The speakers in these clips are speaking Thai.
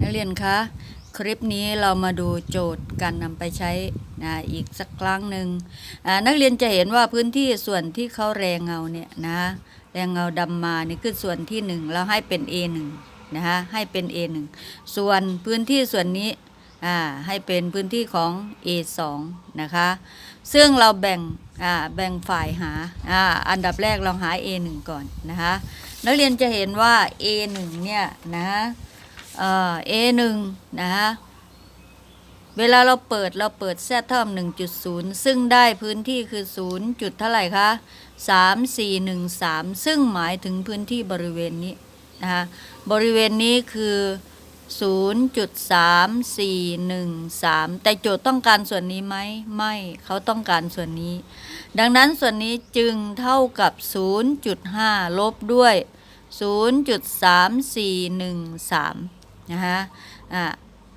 นักเรียนคะคลิปนี้เรามาดูโจทย์การนำไปใช้นะอีกสักครั้งหนึ่งนักเรียนจะเห็นว่าพื้นที่ส่วนที่เขาแรงเงาเนี่ยนะแรงเงาดำมานี่คือส่วนที่หนึ่งเราให้เป็น A1 นะคะให้เป็น A1 ส่วนพื้นที่ส่วนนี้อ่าให้เป็นพื้นที่ของ A2 นะคะซึ่งเราแบ่งอ่าแบ่งฝ่ายหาอ่าอันดับแรกเราหา A1 ก่อนนะคะนักเรียนจะเห็นว่า A1 เนี่ยนะ เอ่อ A1 นะฮะเวลาเราเปิดเราเปิดแซดเท่ากับ1.0 ซึ่งได้พื้นที่คือ 0 จุดเท่าไหร่คะ3 4 1 3 ซึ่งหมายถึงพื้นที่บริเวณนี้นะคะบริเวณนี้คือ 0.3413 แต่โจทย์ต้องการส่วนนี้ไหมไม่เขาต้องการส่วนนี้ ดังนั้นส่วนนี้จึงเท่ากับ 0.5 ลบด้วย 0.3413 นะฮะอะ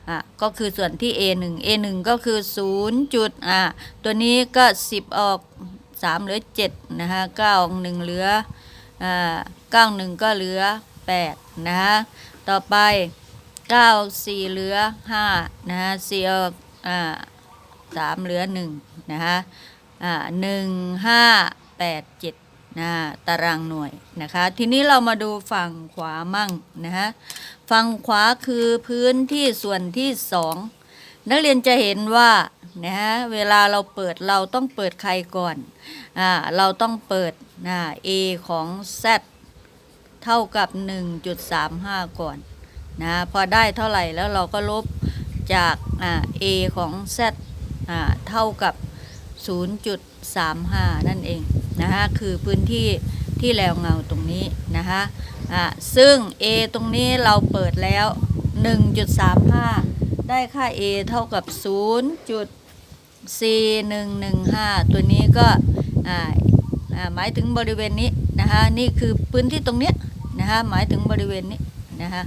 อะก็คือส่วนที่ A1 A1 ก็คือ0จุดอะตัวนี้ก็ 10 ออก 3 เหลือ7นะฮะ9ออก1เหลืออ่า9 1 ก็เหลือ 8 นะฮะต่อไป9 4เหลือ 5 นะฮะ4ออกอ่า3เหลือ 1 นะฮะอ่า1 5 8 7 นะตารางหน่วยนะคะ ทีนี้เรามาดูฝั่งขวามั่งนะฮะฝั่งขวาคือพื้นที่ส่วนที่สองนักเรียนจะเห็นว่านะฮะเวลาเราเปิดเราต้องเปิดใครก่อนอ่าเราต้องเปิดนะ A ของ Z เท่ากับ 1.35 ก่อนนะพอได้เท่าไหร่แล้วเราก็ลบจากอ่า A ของ Z อ่าเท่ากับ 0.35 นั่นเอง นะฮะคือพื้นที่ที่แลวเงาตรงนี้นะฮะอะซึ่ง A ตรงนี้เราเปิดแล้ว 1.35 ได้ค่า A เท่ากับ 0.4115 ตัวนี้ก็อ่าอ่าหมายถึงบริเวณนี้นะคะนี่คือพื้นที่ตรงเนี้ยนะคะหมายถึงบริเวณนี้นะคะ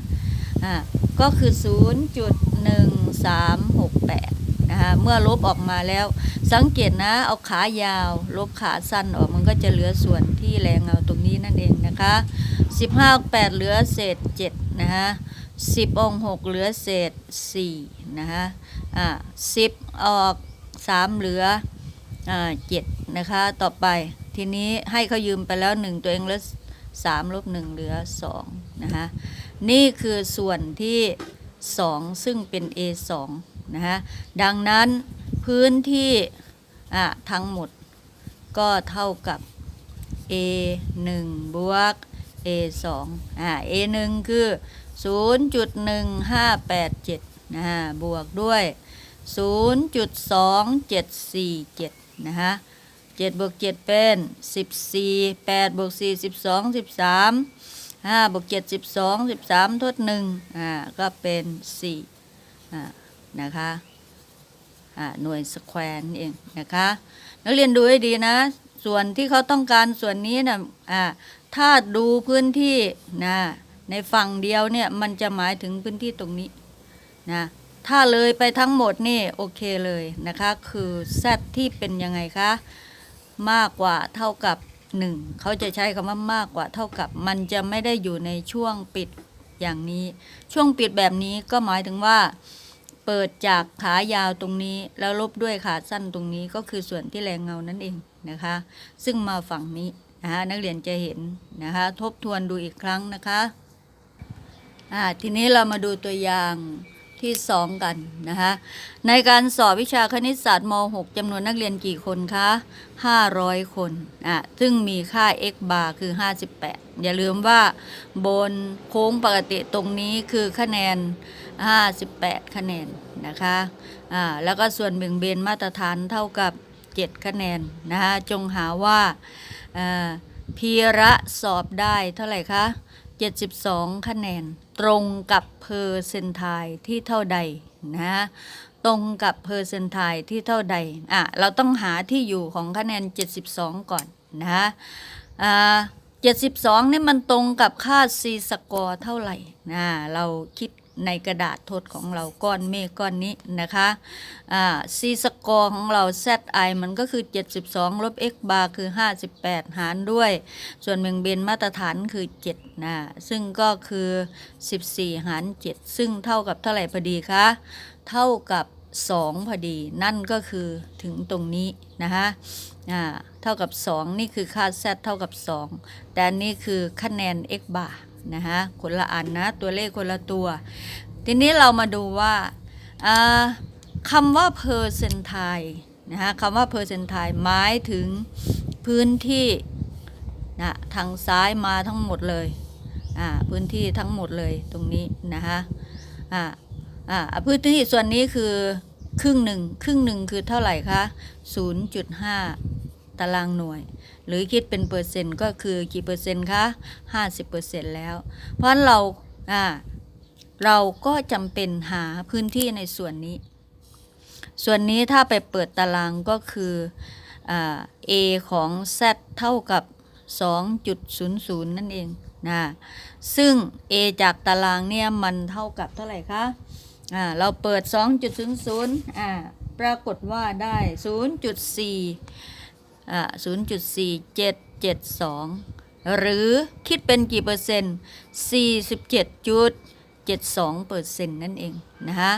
อ่าก็คือ 0.1368 นะคะเมื่อลบออกมาแล้ว สังเกตนะเอาขายาว ลบขาสั้นออกมันก็จะเหลือส่วนที่แรงเงาตรงนี้นั่นเองนะคะ15ออก8เหลือเศษ7นะฮะ10 องค์6เหลือเศษ4นะฮะอ่า10 ออก 3 เหลืออ่า7นะคะ ต่อไปทีนี้ให้เขายืมไปแล้ว 1 ตัวเองเหลือ3ลบ1เหลือ2นะคะนี่คือส่วนที่ 2 ซึ่งเป็น A2 นะฮะดังนั้นพื้นที่ทั้งหมดก็เท่ากับ A 1บวก A 2อ่า A 1คือ 0.1587นะฮะบวกด้วย 0.2747นะฮะ7บวก7เป็น 14 8บวก4 12 13 5บวก7 12 13 ทด1อ่าก็เป็น4อ่า นะคะหน่วยสแควร์นั่เองนะคะ นักเรียนดูให้ดีนะ ส่วนที่เขาต้องการส่วนนี้นะอ่าถ้าดูพื้นที่นะในฝั่งเดียวเนี่ยมันจะหมายถึงพื้นที่ตรงนี้นะถ้าเลยไปทั้งหมดนี่โอเคเลยนะคะ คือ z ที่เป็นยังไงคะมากกว่าเท่ากับ 1 เขาจะใช้คำว่ามากกว่าเท่ากับ มันจะไม่ได้อยู่ในช่วงปิดอย่างนี้ ช่วงปิดแบบนี้ก็หมายถึงว่า เปิดจากขายาวตรงนี้แล้วลบด้วยขาสั้นตรงนี้ก็คือส่วนที่แรงเงานั่นเองนะคะ ซึ่งมาฝั่งนี้นะคะนักเรียนจะเห็นนะคะ ทบทวนดูอีกครั้งนะคะอ่าทีนี้เรามาดูตัวอย่างที่สองกันนะคะในการสอบวิชาคณิตศาสตร์ม .6 จำนวนนักเรียนกี่คนคะ 500 คนอะซึ่งมีค่า x bar คือ 58 อย่าลืมว่าบนโค้งปกติตรงนี้คือคะแนน 58 คะแนนนะคะอ่าแล้วก็ส่วนเบี่ยงเบนมาตรฐานเท่ากับ 7 คะแนนนะคะจงหาว่าอ่าพีระสอบได้เท่าไหร่คะ 72 คะแนน ตรงกับเพอร์เซนไทที่เท่าใดนะตรงกับเพอร์เซนไทที่เท่าใดอะเราต้องหาที่อยู่ของคะแนน 72 ก่อนนะอ่า72นี่มันตรงกับค่า c สกอร์เท่าไหร่นะเราคิด ในกระดาษทดของเราก้อนเมฆก้อนนี้นะคะอ่า c สกอร์ของเรา zi มันก็คือ 72 ลบ x bar คือ 58 หารด้วย ส่วนเบี่ยงเบนมาตรฐานคือ 7 นะ ซึ่งก็คือ 14 หาร 7 ซึ่งเท่ากับเท่าไหร่พอดีคะ เท่ากับ 2 พอดี นั่นก็คือถึงตรงนี้นะคะอ่าเท่ากับ 2 นี่คือค่า z เท่ากับ 2 แต่นี่คือคะแนน x bar นะคะคนละอันนะตัวเลขคนละตัว ทีนี้เรามาดูว่าคำว่า percentile นะคะคำว่า percentile หมายถึงพื้นที่นะทางซ้ายมาทั้งหมดเลยอ่าพื้นที่ทั้งหมดเลยตรงนี้นะคะอ่าอ่าพื้นที่ส่วนนี้คือครึ่งหนึ่งครึ่งหนึ่งคือเท่าไหร่คะ0.5 ตารางหน่วย หรือคิดเป็นเปอร์เซ็นต์ก็คือกี่เปอร์เซ็นต์คะ50%แล้ว เพราะฉะนั้นเราอ่าเราก็จำเป็นหาพื้นที่ในส่วนนี้ ส่วนนี้ถ้าไปเปิดตารางก็คืออ a ของ z เท่ากับ 2.00 นั่นเองนะซึ่ง a จากตารางเนี่ยมันเท่ากับเท่าไหร่คะอ่าเราเปิด 2.00อ่าปรากฏว่าได้ 0.4อ่ 0.4772 หรือคิดเป็นกี่เปอร์เซ็นต์ 47.72เปอร์เซ็นต์นั่นเองนะคะ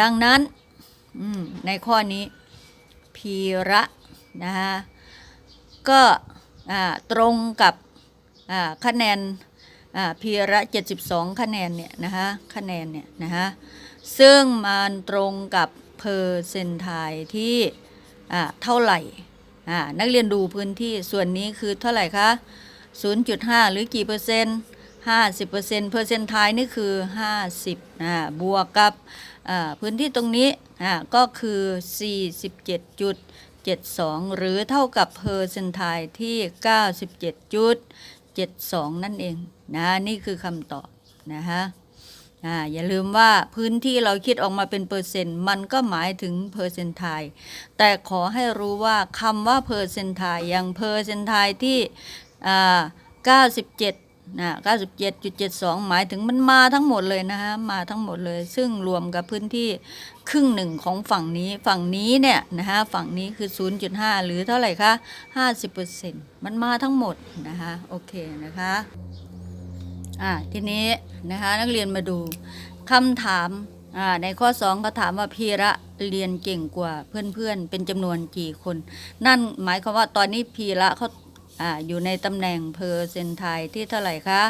ดังนั้นในข้อนี้พีระนะคะก็อ่าตรงกับอ่าคะแนนอ่าพีระ72 คะแนนเนี่ยนะคะคะแนนเนี่ยนะคะซึ่งมันตรงกับเพอร์เซนทายที่อ่าเท่าไหร่ นักเรียนดูพื้นที่ส่วนนี้คือเท่าไหร่คะ0.5 หรือกี่เปอร์เซ็นต์50เปอร์เซ็นต์เพอร์เซนทายนี่คือ 50อ่าบวกกับอ่าพื้นที่ตรงนี้อ่าก็คือ 47.72 หรือเท่ากับเพอร์เซ็นทายที่ 97.72 นั่นเองนะนี่คือคำตอบนะคะ อ่าอย่าลืมว่าพื้นที่เราคิดออกมาเป็นเปอร์เซ็นต์ มันก็หมายถึงเพอร์เซนทยแต่ขอให้รู้ว่าคำว่าเพอร์เซนต์ไทยอย่างเพอร์เซนทยที่อ่า97นะ97.72 หมายถึงมันมาทั้งหมดเลยนะคะมาทั้งหมดเลย ซึ่งรวมกับพื้นที่ครึ่งหนึ่งของฝั่งนี้ฝั่งนี้เนี่ยนะคะฝั่งนี้คือ 0.5 หรือเท่าไหร่คะ 50%มันมาทั้งหมดนะคะโอเคนะคะ อ่าทีนี้นะคะนักเรียนมาดูคำถามอ่าในข้อ2ก็ถามว่าพีระเรียนเก่งกว่าเพื่อนๆ เป็นจำนวนกี่คน นั่นหมายความว่าตอนนี้พีระเขาอ่าอยู่ในตำแหน่งเพอร์เซนไทที่เท่าไหร่คะ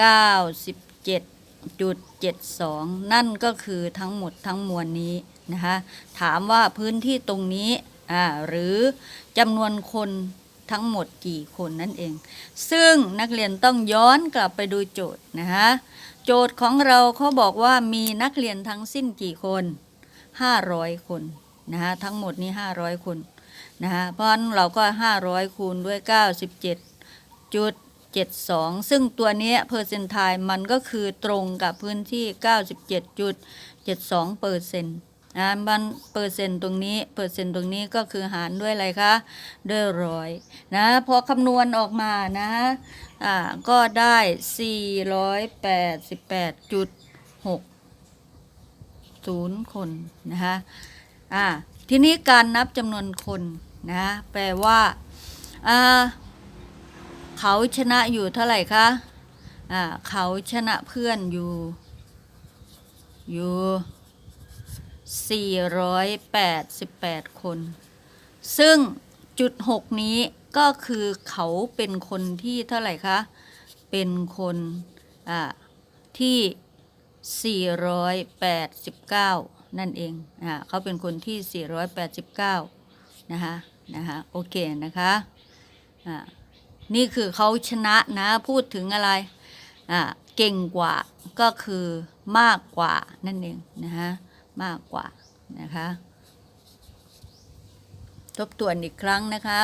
97.72 นั่นก็คือทั้งหมดทั้งมวลนี้นะคะถามว่าพื้นที่ตรงนี้อ่าหรือจำนวนคน ทั้งหมดกี่คนนั่นเอง ซึ่งนักเรียนต้องย้อนกลับไปดูโจทย์นะคะโจทย์ของเราเขาบอกว่ามีนักเรียนทั้งสิ้นกี่คน 500 คนนะคะทั้งหมดนี้ 500 คนนะคะเพราะนั้นเราก็ 500 คูณด้วย 97.72 ซึ่งตัวนี้เพอร์เซนทายมันก็คือตรงกับพื้นที่ 97.72เปอร์เซ็นต์ นะมันเปอร์เซ็นต์ตรงนี้เปอร์เซ็นต์ตรงนี้ก็คือหารด้วยอะไรคะด้วยร้อยนะพอคำนวณออกมานะอ่าก็ได้ 488.60 คนนะคะอ่าทีนี้การนับจำนวนคนนะแปลว่าอ่าเขาชนะอยู่เท่าไหร่คะอ่าเขาชนะเพื่อนอยู่อยู่ 488 คน ซึ่งจุดหกนี้ก็คือเขาเป็นคนที่เท่าไหร่คะ เป็นคนอ่าที่ 489 นั่นเองอ่าเขาเป็นคนที่ 489 นะคะนะคะโอเคนะคะอ่านี่คือเขาชนะนะพูดถึงอะไรอ่าเก่งกว่าก็คือมากกว่านั่นเองนะคะ มากกว่านะคะ ทบทวนอีกครั้งนะคะ